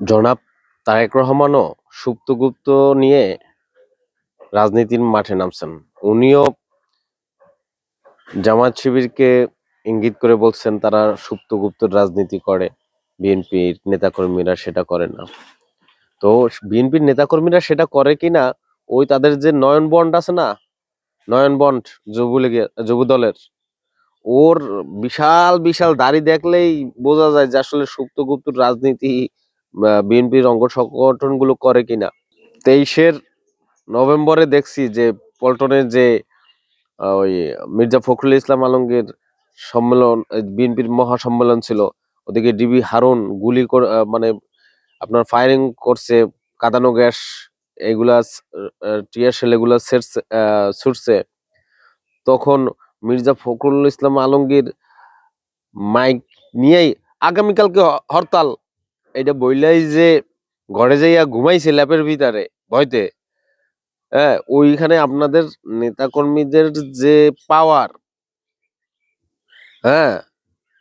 জনাব তারেক রহমানও সুপ্তগুপ্ত নিয়ে রাজনীতির মাঠে নামছেন। উনিও জামাত শিবিরকে ইঙ্গিত করে বলছেন, তারা সুপ্তগুপ্ত রাজনীতি করে। বিএনপির নেতাকর্মীরা সেটা করে না। তো বিএনপির নেতাকর্মীরা সেটা করে কিনা ওই তাদের যে নয়ন বন্ড আছে না, নয়ন বন্ড যুবলীগের যুব দলের ওর বিশাল বিশাল দাড়ি দেখলেই বোঝা যায় যে আসলে সুপ্তগুপ্ত রাজনীতি বিএনপির অঙ্গ সংগঠনগুলো করে কিনা। তেইশের নভেম্বরে দেখছি যে পল্টনের যে ওই মির্জা ফখরুল ইসলাম আলমগীর সম্মেলন বিএনপির মহাসম্মেলন ছিল, ওদিকে ডিবি হারুন গুলি মানে আপনার ফায়ারিং করছে, কাঁদানো গ্যাস এগুলা টিয়ার সেল এগুলা ছুটছে। তখন মির্জা ফখরুল ইসলাম আলমগীর মাইক নিয়েই আগামীকালকে হরতাল এটা বইলাই যে ঘরে যাইয়া ঘুমাইছে ল্যাপের ভিতরে, ভয়তে। হ্যাঁ ওইখানে আপনাদের নেতাকর্মীদের যে পাওয়ার হ্যাঁ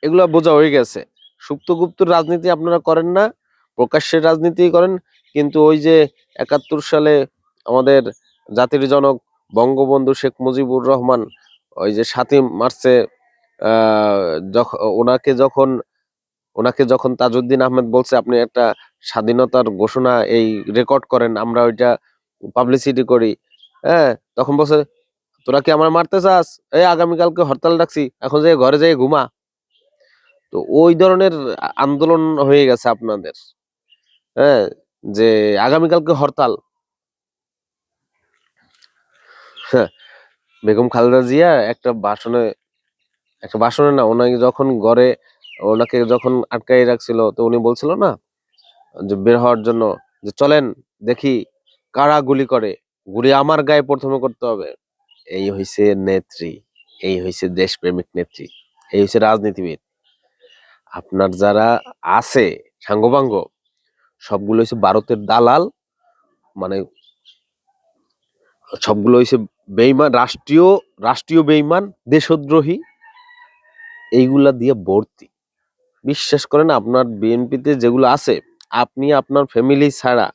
এগুলা বোঝা হয়ে গেছে। সুপ্তগুপ্ত রাজনীতি আপনারা করেন না প্রকাশ্যের রাজনীতি করেন, কিন্তু ওই যে একাত্তর সালে আমাদের জাতির জনক বঙ্গবন্ধু শেখ মুজিবুর রহমান, ওই যে সাতই মার্চে যখন ওনাকে যখন ওনাকে যখন তাজউদ্দিন আহমেদ বলছে আপনি একটা স্বাধীনতার ঘোষণা এই রেকর্ড করেন আমরা ওইটা পাবলিসিটি করি। হ্যাঁ তখন বলছে তোরা কি আমার মারতে চাস? এই আগামীকালকে হরতাল ডাকছি এখন যে ঘরে যাই ঘুমা। তো ওই ধরনের আন্দোলন হয়ে গেছে আপনাদের হ্যাঁ যে আগামীকালকে হরতাল। হ্যাঁ, বেগম খালেদা জিয়া একটা ভাষণে একটা ভাষণে না ওনাকে যখন ঘরে ওনাকে যখন আটকাই রাখছিল, তো উনি বলছিল না যে বের হওয়ার জন্য যে চলেন দেখি কারা গুলি করে। গুলি আমার গায়ে প্রথমে করতে হবে। এই হইছে নেত্রী, এই হইছে দেশপ্রেমিক নেত্রী, এই হইছে রাজনীতিবিদ। আপনার যারা আছে, সাঙ্গপাঙ্গ, সবগুলো হইছে ভারতের দালাল মানে সবগুলো হইছে বেইমান, রাষ্ট্রীয় রাষ্ট্রীয় বেইমান, দেশদ্রোহী, এইগুলা দিয়ে ভর্তি। বিশ্বাস করেন আপনার বিএনপিতে যেগুলো আছে আপনি আপনার ফ্যামিলি ছাড়া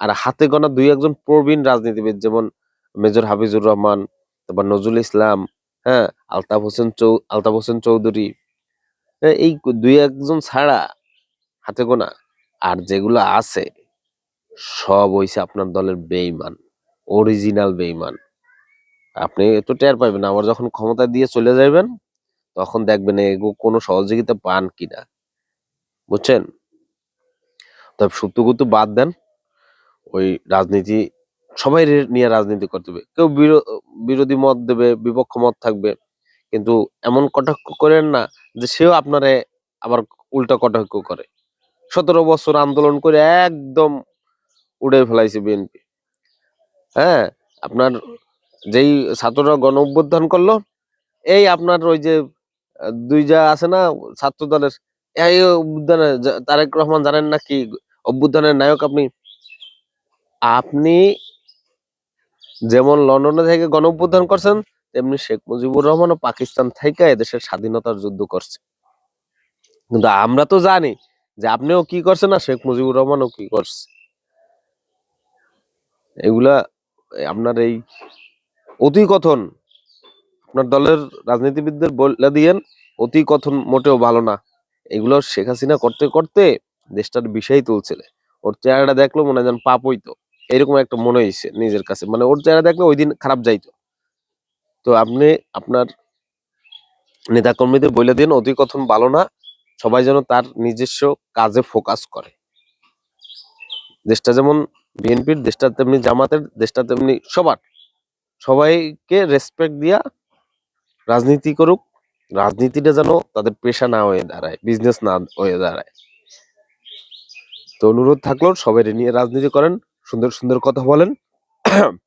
আর হাতে গোনা দুই একজন প্রবীণ রাজনীতিবিদ যেমন মেজর হাফিজুর রহমান তারপর নজরুল ইসলাম হ্যাঁ আলতাফ হোসেন চৌ আলতাফ হোসেন চৌধুরী হ্যাঁ, এই দুই একজন ছাড়া হাতে গোনা আর যেগুলো আছে সব হইছে আপনার দলের বেইমান অরিজিনাল বেইমান আপনি তো টের পাবেন আবার যখন ক্ষমতা দিয়ে চলে যাবেন তখন দেখবেন এগো কোনো সহযোগিতা পান কিনা। বুঝছেন? তবে সুপ্তগুপ্ত বাদ দেন। ওই রাজনীতি, সবাই নিয়ে রাজনীতি করতে হবে। কেউ বিরোধী মত দেবে, বিপক্ষ মত থাকবে। কিন্তু এমন কটাক্ষ করেন না যে সেও আপনারে আবার উল্টা কটাক্ষ করে। সতেরো বছর আন্দোলন করে একদম উড়ে ফেলাইছে বিএনপি। হ্যাঁ? আপনার যেই ছাত্ররা গণ অভ্যুত্থান করল, এই আপনার ওই যে দুই যা আছে না, ছাত্র দলের, এই অভ্যুত্থানে তারেক রহমান জানেন না কি, অভ্যুত্থানের নায়ক আপনি? আপনি যেমন লন্ডনে থেকে গণ অভ্যুত্থান করছেন, তেমনি শেখ মুজিবুর রহমানও পাকিস্তান থেকে এদেশের স্বাধীনতার যুদ্ধ করছে। কিন্তু আমরা তো জানি যে আপনিও কি করছেন না শেখ মুজিবুর রহমানও কি করছে। এগুলা আপনার এই অতি কথন আপনার দলের রাজনীতিবিদদের বলে দিয়েন, অতি কথন মোটেও ভালো না। এগুলো শেখ হাসিনা করতে করতে দেশটার বিষয় তুলছিলে। ওর চেহারাটা দেখল, মনে যেন পাপ হইতো। এরকম একটা মনে হয়েছে নিজের কাছে। মানে ওর চেহারা দেখলে ওই দিন খারাপ যাইতো। তো আপনি, আপনার নেতাকর্মীদের বলে দিন অতি কথন ভালো না। সবাই যেন তার নিজস্ব কাজে ফোকাস করে। দেশটা যেমন বিএনপির, দেশটা তেমনি জামাতের, দেশটা তেমনি সবার। সবাইকে রেসপেক্ট দিয়া রাজনীতি করুক, রাজনীতিটা যেন তাদের পেশা না হয়ে দাঁড়ায় বিজনেস না হয়ে দাঁড়ায়। তো অনুরোধ থাকল, সবাই নিয়ে রাজনীতি করেন, সুন্দর সুন্দর কথা বলেন।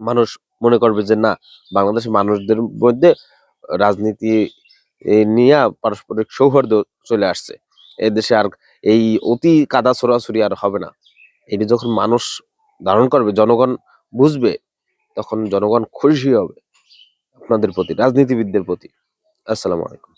মানুষ মনে করবে যে, না, বাংলাদেশের মানুষদের মধ্যে রাজনীতি নিয়ে পারস্পরিক সৌহার্দ্য চলে আসছে। দেশে আর এই অতি কাদা ছোড়াছুরি আর হবে না। এটি যখন মানুষ ধারণ করবে, জনগণ বুঝবে, তখন জনগণ খুশি হবে। আপনাদের প্রতি রাজনীতিবিদদের প্রতি। আসসালামু আলাইকুম।